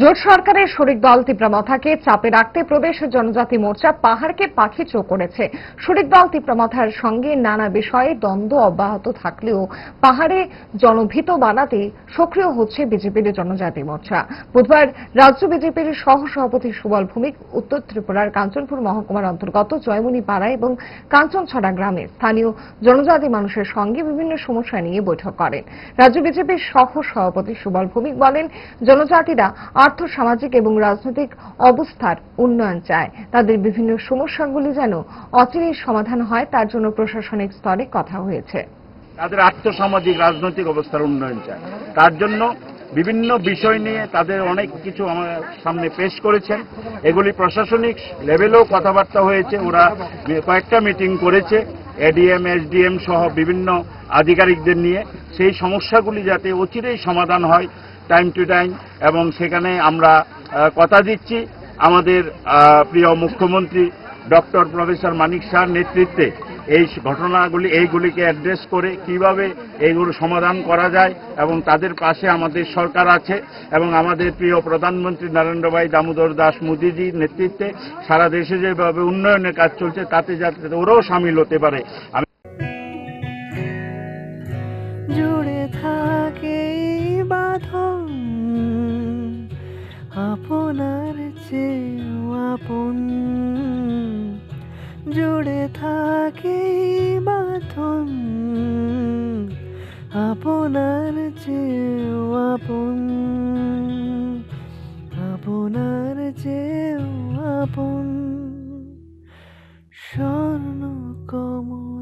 জোট সরকারের শরিক দল তীব্রমাথাকে চাপে রাখতে প্রদেশ জনজাতি মোর্চা পাহাড়কে পাখি চো করেছে। শরিক দল তীব্রমাথার সঙ্গে নানা বিষয়ে দ্বন্দ্ব অব্যাহত থাকলেও পাহাড়ে জনভীত বানাতে সক্রিয় হচ্ছে বিজেপির জনজাতি মোর্চা। বুধবার রাজ্য বিজেপির সহ সভাপতি সুবল ভৌমিক উত্তর ত্রিপুরার কাঞ্চনপুর মহকুমার অন্তর্গত জয়মণি পাড়া এবং কাঞ্চনছড়া গ্রামে স্থানীয় জনজাতি মানুষের সঙ্গে বিভিন্ন সমস্যা নিয়ে বৈঠক করেন। রাজ্য বিজেপির সহ সভাপতি সুবল ভৌমিক বলেন, জনজাতিরা আর্থ সামাজিক এবং রাজনৈতিক অবস্থার উন্নয়ন চায়। তাদের বিভিন্ন সমস্যাগুলি যেন অচিরেই সমাধান হয়, তার জন্য প্রশাসনিক স্তরে কথা হয়েছে। তাদের আর্থসামাজিক, রাজনৈতিক অবস্থার উন্নয়ন চায়। তার জন্য বিভিন্ন বিষয় নিয়ে তাদের অনেক কিছু আমার সামনে পেশ করেছেন। এগুলি প্রশাসনিক লেভেলেও কথাবার্তা হয়েছে। ওরা কয়েকটা মিটিং করেছে। এডিএম এসডিএম সহ বিভিন্ন আধিকারিকদের নিয়ে সেই সমস্যাগুলি যাতে অচিরেই সমাধান হয় টাইম টু টাইম এবং সেখানে আমরা কথা দিচ্ছি। আমাদের প্রিয় মুখ্যমন্ত্রী ডক্টর প্রফেসর মানিক শাহর নেতৃত্বে এই ঘটনাগুলি, এইগুলিকে অ্যাড্রেস করে কীভাবে এইগুলো সমাধান করা যায় এবং তাদের পাশে আমাদের সরকার আছে এবং আমাদের প্রিয় প্রধানমন্ত্রী নরেন্দ্র ভাই দামোদর দাস মোদীজির নেতৃত্বে সারা দেশে যেভাবে উন্নয়নের কাজ চলছে, তাতে যাতে ওরাও সামিল হতে পারে। আমি জুড়ে থাকে আপনার চেয়েও আপন। জুড়ে থাকে এই বাঁধন আপনার চেয়েও আপন আপনার চেয়েও আপন স্বর্ণ কমল।